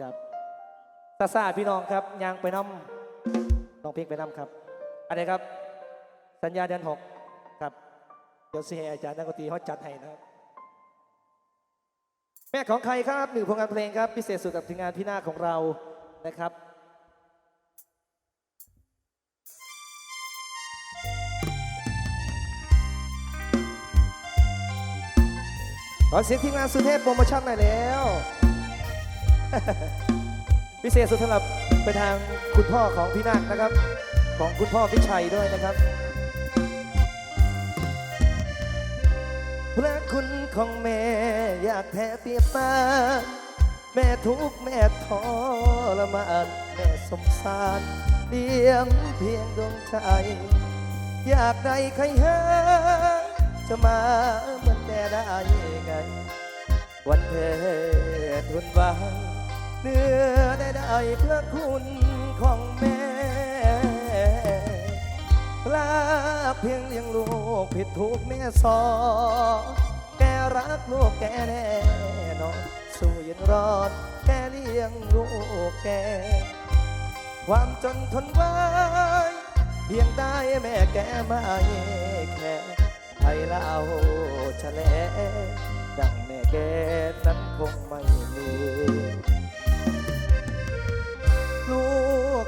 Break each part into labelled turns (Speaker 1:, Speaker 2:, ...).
Speaker 1: ครับซาซาพี่น้องครับยางไปน้ำน้องเพลงไปน้ำครับอะไรครับ สัญญาเดือนหกครับเดี๋ยวสิให้อาจารย์นักดนตรีเขาจัดให้นะครับ แม่ของใครครับหนึ่งผลงานเพลงครับพิเศษสุดกับทีมงานพี่หน้าของเรานะครับขอเสียงทีมงานสุเทพโปรโมชั่นหน่อยแล้ว พิเศษสุดสำหรับไปทางคุณพ่อของพี่นาคนะครับ ของคุณพ่อพิชัยด้วยนะครับพระคุณของแม่อยากแท้เปียบมาแม่ทุกแม่ทรมานแม่สงสารเลี้ยงเพียงดวงใจ อยากได้ใครหาจะมาเหมือนแม่ได้ไงวันเถิดทุนวาง เนื้อได้ได้เพื่อคุณของแม่ลาเพียงเลี้ยงลูกผิดถูกแม่สอแกรักลูกแกแน่นอนสู้ยืนรอด แกเลี้ยงลูกแก ความจนทนไว้ เพียงได้แม่แกไม่แค่ไทยลาชะแลดังแม่แกนั้นคงไม่มี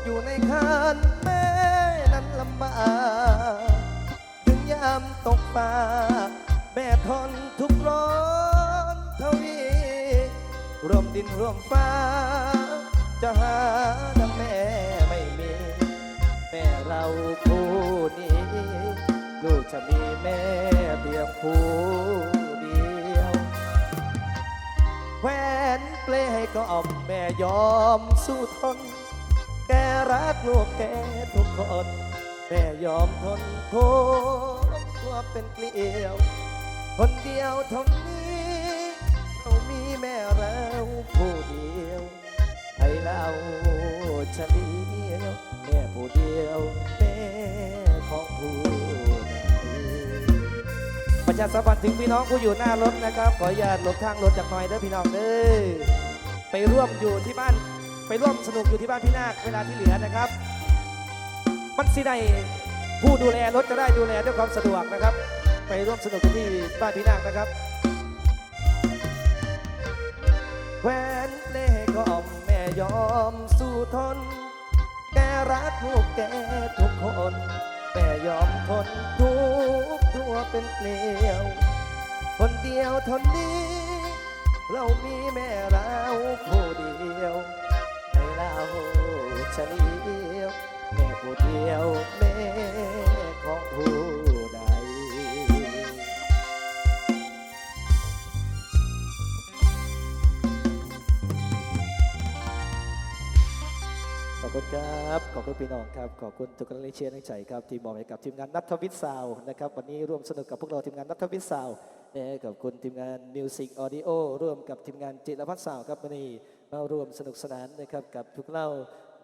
Speaker 1: อยู่ในคันแม่นั้นลำบากถึงยามตกปลาแม่ทนทุกข์ร้อนเท่านี้ร่วมดินร่วมฟ้า จะหาดังแม่ไม่มี แม่เราผู้นี้ ลูกจะมีแม่เพียงผู้เดียวแหวนเปลให้ก็อมแม่ยอมสู้ทน แกรักลูกแกทุกคนแม่ยอมทนทุกข์ตัวเป็นเกลียว คนเดียวเท่านี้เรามีแม่เราผู้เดียวให้เราเฉลียวแม่ผู้เดียวแม่ของผู้ประชาสัมพันธ์ถึงพี่น้องผู้อยู่หน้ารถนะครับ ขออนุญาตหลบทางรถจากหน่อยเด้อพี่น้องเด้อไปร่วมอยู่ที่บ้าน ไปร่วมสนุกอยู่ที่บ้านพี่นาคเวลาที่เหลือนะครับ มันสิได้ผู้ดูแลรถจะได้ดูแลด้วยความสะดวกนะครับ ไปร่วมสนุกที่บ้านพี่นาคนะครับแหวนเล่ก็อมแม่ยอมสู้ทน แกรักลูกแกทุกคนแต่ยอมทนทุกตัวเป็นเกลียวคนเดียวทนนี้ เรามีแม่เราผู้เดียว เราเฉลียวแม่ผู้เดียวแม่ของผู้ใดขอบคุณครับ ขอบคุณพี่น้องครับ ขอบคุณทุกกำลังเชียร์ในใจครับ ที่มอบให้กับทีมงานนัทวิทย์ซาวนะครับ วันนี้ร่วมสนุกกับพวกเราทีมงานนัทวิทย์ซาวนะขอบคุณทีมงานมิวสิกออดิโอร่วมกับทีมงานจิรพัฒน์ซาวครับวันนี้ มาร่วมสนุกสนานนะครับกับทุกเรา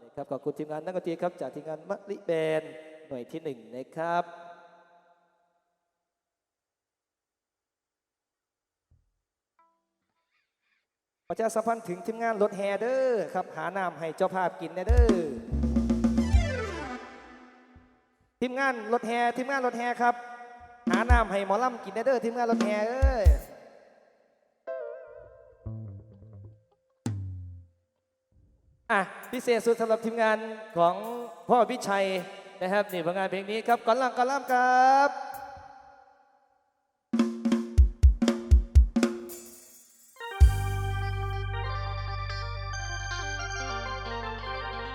Speaker 1: นะครับขอบคุณทีมงานนักดนตรีครับจากทีมงานมะลิแบนหน่วยที่หนึ่งนะครับประชาสัมพันธ์ถึงทีมงานรถแฮเดอร์ครับหาน้ำให้เจ้าภาพกินเด้อทีมงานรถแฮทีมงานรถแฮครับหาน้ำให้หมอลำกินเด้อทีมงานรถแฮเอ้ย อะพิเศษสุดสำหรับทีมงานของพ่อพิชัยนะครับนี่ผลงานเพลงนี้ครับก่อนล่างก่อนล่ำครับ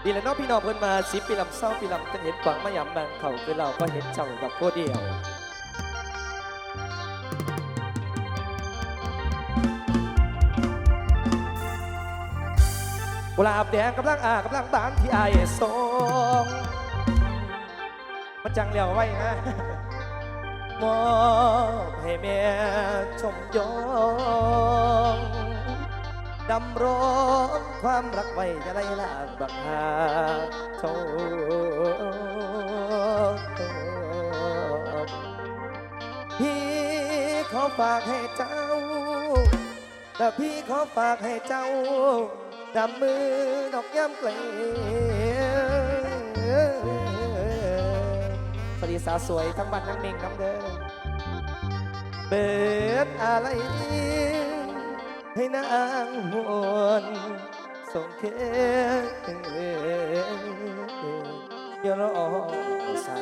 Speaker 1: ดีแล้วน้องพี่น้องเพิ่นมาสิปีลำเศร้าปีลำจะเห็นกวางมะยำบางเขาคือเราก็เห็นเจ้ากับโคเดียว กุหลาบแดงกำลังอากำลังบานที่ไอายสองมันจังเหลียวไว้นะมอบให้แม่ชมยองดำร้องความรักไว้จะไล่ลาบังหาโชพี่ขอฝากให้เจ้า แต่พี่ขอฝากให้เจ้า ดำมือดอกย่ำไกลสวัสดีสาวสวยทั้งบ้านทั้งเมงน้ำเด้อเบิดอะไรให้นางหวนส่งเคยรอสา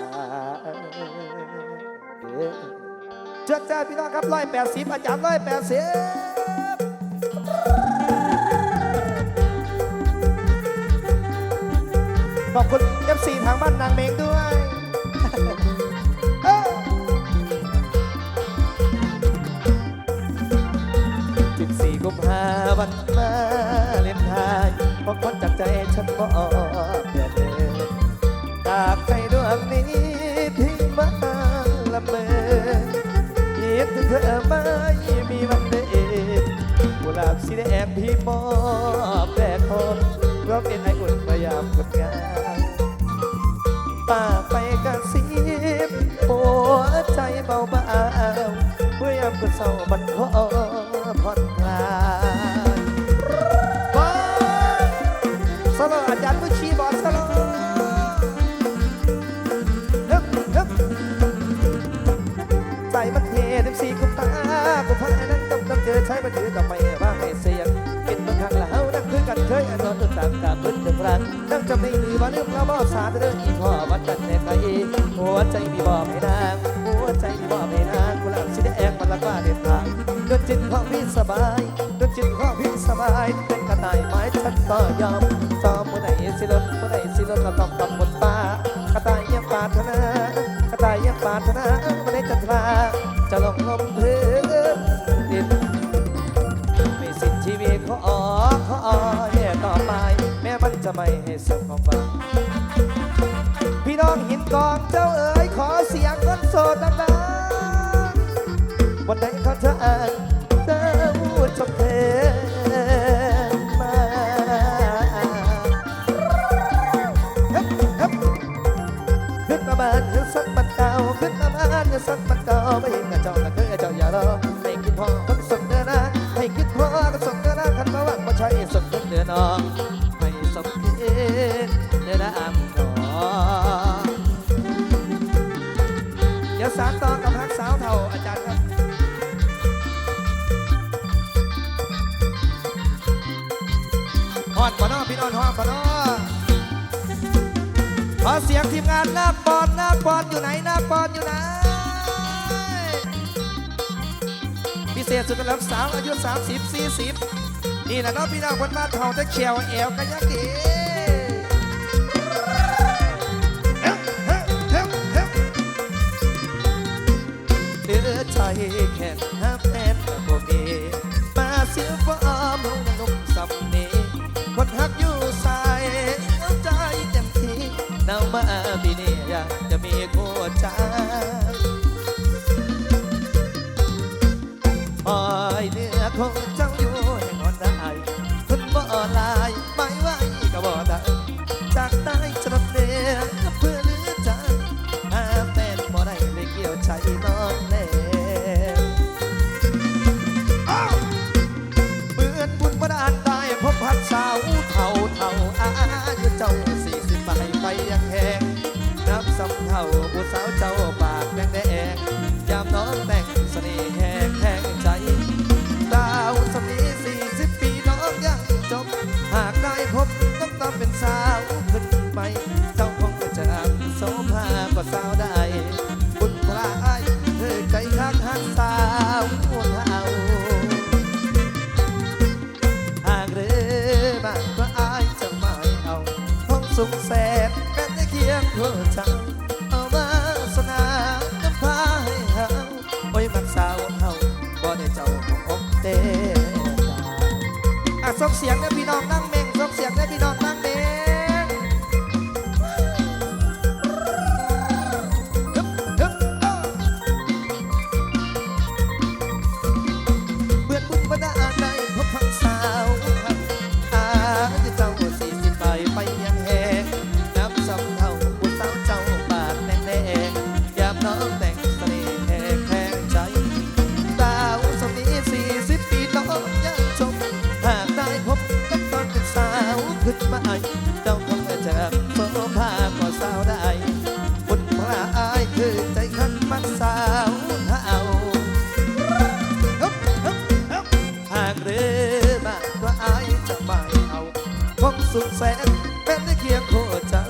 Speaker 1: เจ้าจ้าพี่น้องครับร้อยแปดสิบอาจารย์ร้อยแปดสิบ ขอบคุณ FC ทางบ้านนางเมงด้วยเอ้า14กุมภาวันมาเล่นไทายเพราะคนจากใจฉันก็ออกเดือดเดินจากใจดวงนี้ที่มาละเมอคิดถึงเธอไม่มีวันเดกุหลาบสีแดงพี่มอบแด่คนราะเป็นไออุ่นพยายามกด ป่าไปกระซิบหัวใจเบาๆเมื่อยามก็เศร้ามันขอผ่อนคลายว้าวสโลว์อาจารย์ผู้ชี้บอดสโลว์ฮึบฮึบใจมันเทดิบสีกุมตากุมพายนั้นต้องต้องเจอใช้มาถือกับ จำในมือว่าลืมเราบ่สาเรื่องอีพ่อวัดกันแน่ไกลหัวใจมีบอกให้นางหัวใจมีบอกให้นางกุหลาบสีแดงมันละกว่าเด็ดขาดด้วยจิตของพี่สบายด้วยจิตของพี่สบายเป็นกระต่ายไม้ฉันก็ยอมซ้อมเมื่อไหร่สิลดเมื่อไหร่สิลดเราต้องกำหมดฟ้ากระต่ายเยังปาถนากระต่ายเยังปาถนาเมื่อไหร่จะทลาจะลงลม ไม่ให้สุขของฟังพี่น้องหินกองเจ้าเอ๋ยขอเสียงคนโสดดังๆวันไหนเขาจะอ่านเจ้าจบเทมาฮึบฮึบขึ้นมาบ้านขึ้นสักบัดเก่าขึ้นมาบ้านขึ้นสักบัดเก่า อดปอนอพี่น้องฮอดปอนอขอเสียงทีมงานหน้าปอนหน้าปอนอยู่ไหนหน้าปอนอยู่ไหนพิเศษสุดสำหรับสาวอายุ 30 40 นี่แหละเนาะพี่น้องคนมาเท่าจะเขียวแอวกันยังดีเฮ้เฮ้เฮ้เฮ้เหลือใจแค่ห้ มา สุดแสนเป็นได้เคียงโคเจ้า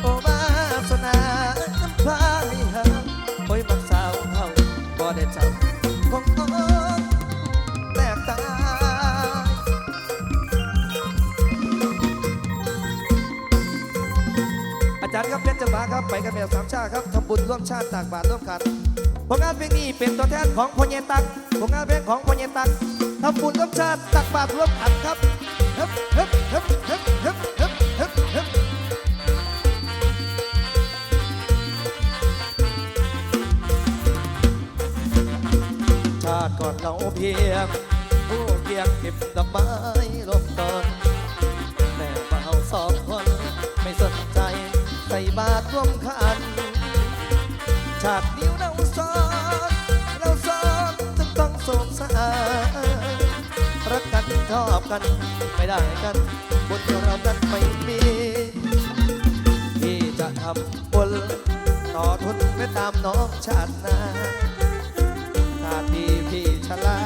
Speaker 1: โอมาสนาน้ำพาให้หาโอ้ยมักสาวเขาบ่ได้จำคงอ้อนแตกตายอาจารย์ครับเพชรจังหวะครับ ไปกันแมวสามชาติครับทำบุญร่วมชาติต่างบาทร่วมกันผลงานเพลงนี้เป็นตัวแทนของพญเยตักผลงานเพลงของพญเยตักทำบุญร่วมชาติตักบาตรร่วมกันครับ ชาติก่อนเราเพียง ผู้เกียงเก็บดอกไม้ลงตอนแม่เบาสองคนไม่สนใจ ใส่บาตรร่วมขัน ชาตินิ้วเนา ชอบกัน ไม่ได้กัน บนเรานั้นไม่มีที่จะทำบุญต่อทุนไม่ตามน้องชาตินาชาติดีพี่ชลา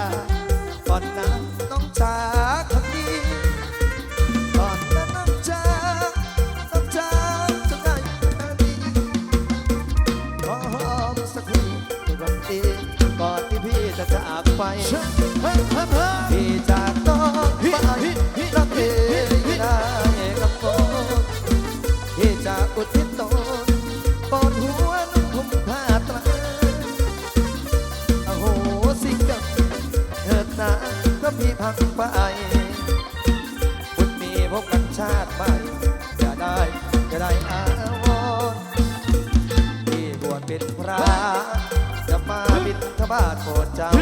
Speaker 1: จ้า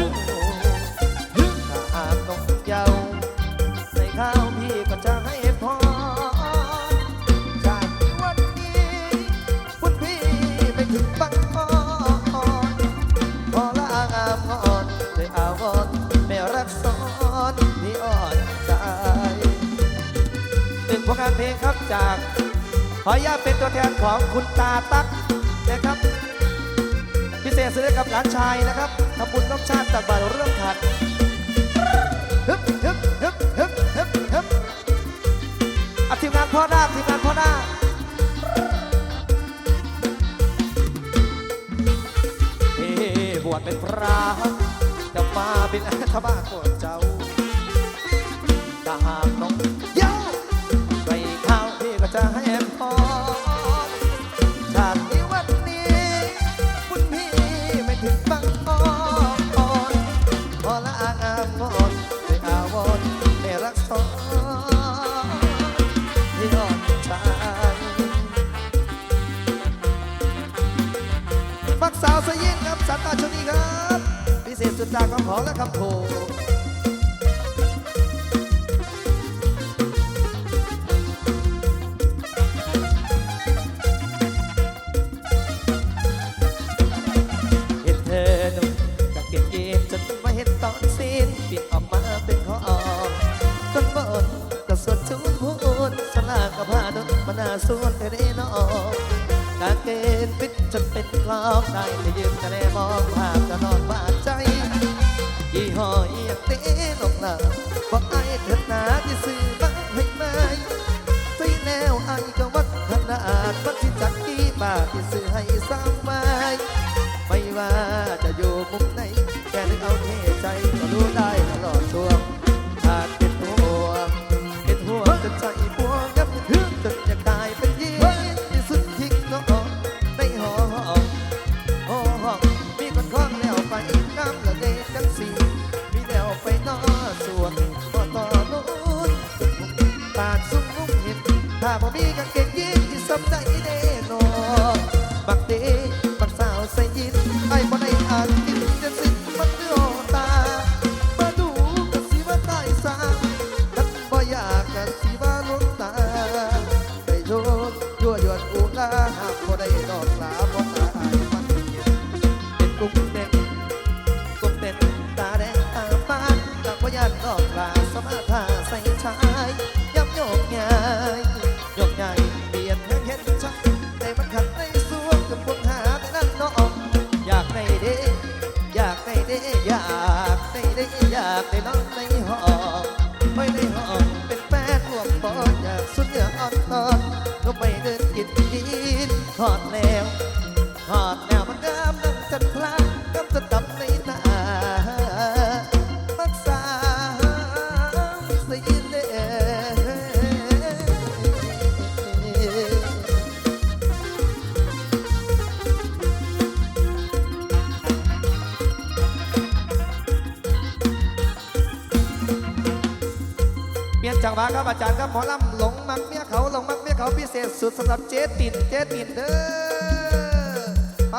Speaker 1: ถ้าอาบนกเยาว์ในข้าวพี่ก็จะให้พรจากวันนี้บุญพี่ไปถึงบังอ่อนพอละอามอ่อนเลยอาวรณ์ไม่รักซ้อนพี่อ่อนใจหนึ่งผลงานเพลงครับจากขออนุญาตเป็นตัวแทนของคุณตาตั๊กนะครับ ษซื้อให้กับหลานชายนะครับทำบุญน้ำชาติตักบาตรเรื่องขันฮึบฮึบฮึบฮึบฮึบฮึบอาทีมงานพ่อนาคทีมงานพ่อนาคเฮ้บวชเป็นพระจะมาเป็นอัฐบาโกดเจ้า พิเศษสุดจาก็ขอและคำโท จนเป็นกลอกได้แต่ยืมแต่แลมองภาพจะนอนบาดใจยี่ห้อเอียงเต้นอกหนาบอกไอ้เถิดหนาที่ซื้อมาให้ไหมใส่แนวไอ้ก็วัดขนาดวัดที่จักกี่บาทที่ซื้อให้ซ้ำ ดแล้วหอดแล้วมันงามดังจันทรากำจะดับในหน้ามักษาสีเดเปลี่ยนจังหวะครับอาจารย์ครับหมอลำ มียเขาพิเศษสุดสำหรับเจ๊ตินเจ๊ตินเด้อไป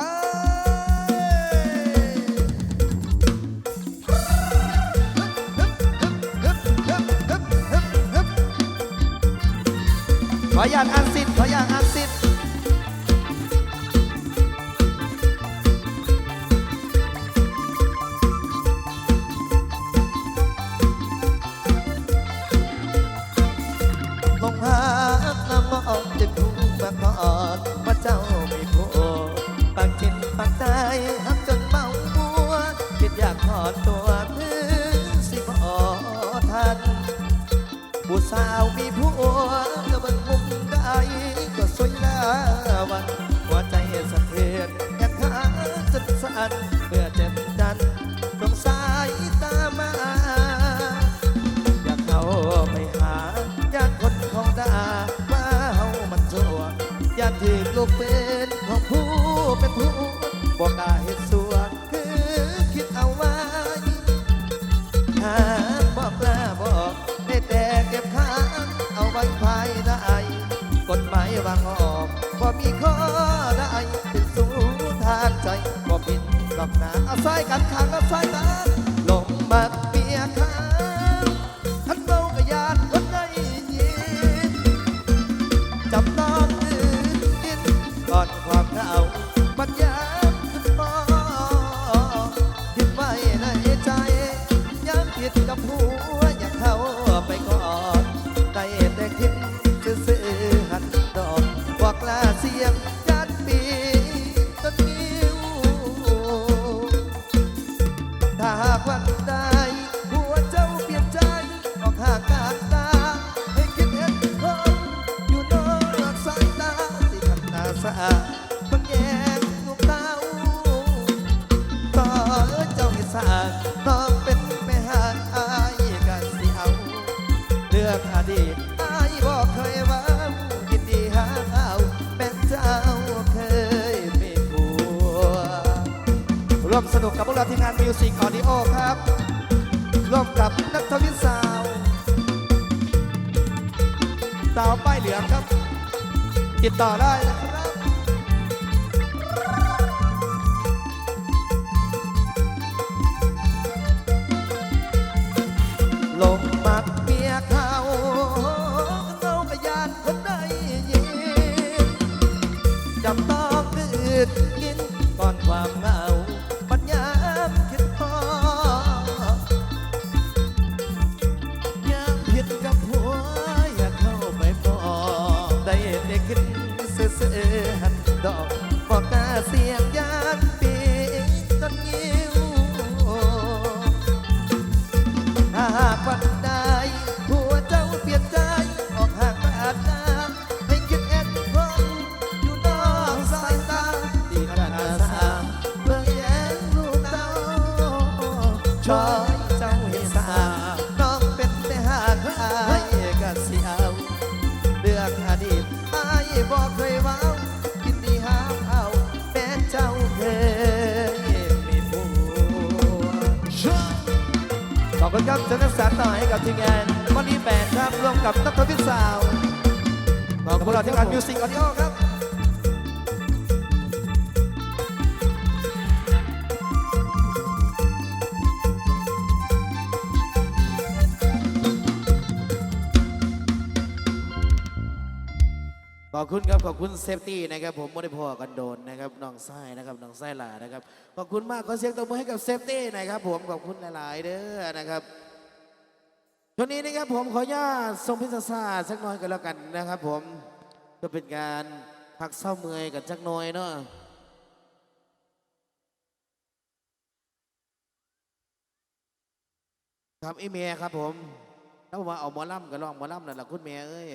Speaker 1: ขออย่าตอ่านสิทธิ์ขออย่าตอ่าน จนสั่นเมื่อเจ็บดันตรงสายตามา อยากเข้าไปหาญาติคนเขาด่าว่าเฮามันชั่วอยากถือลูกเป็นของผู้เป็นผู้บอกกาเห็ดสู อกนะเอาใส่กันข้างเอาใส่กันลงมา กับทีมงานมิวสิกออดิโอครับ ร่วมกับนักทวินสาวสาวป้ายเหลืองครับ ติดต่อได้นะครับ ลงมักเมียเขาเราก็ยานคนใดยินจำต้องคืดกิน ช่วยเจ้าเห็นสาน้องเป็นแต่หากอายกัสิเอาเรื่องอดีตอายบอกเคยว้ายินดีหาเอาแม้เจ้าเคยมีผัวขอบคุณครับชนะสารต่อให้กับทีมงานวันนี้แบนครับร่วมกับนักทวิสาวขอบคุณเราทีมงานมิวสิกออดิโอครับ
Speaker 2: อบคุณครับขอบคุณเซฟตี้นะครับผมไม่ได้พอกันโดนนะครับน้องไส้นะครับน้องไส้หลานะครับขอบคุณมากขอเสียงตบมือให้กับเซฟตี้นะครับผมขอบคุณหลาย ๆ เด้อนะครับช่วงนี้นะครับผมขออนุญาตส่งพิซซ่าสักน่อยกันแล้วกันนะครับ ผมเพื่อเป็นการพักเศร้าเมื่อยกันสักน่อยเนาะครับอีเมียครับผมแล้วมาเอาหมอลำก็ลองหมอลำนั่นแหละคุณเมียเอ้ย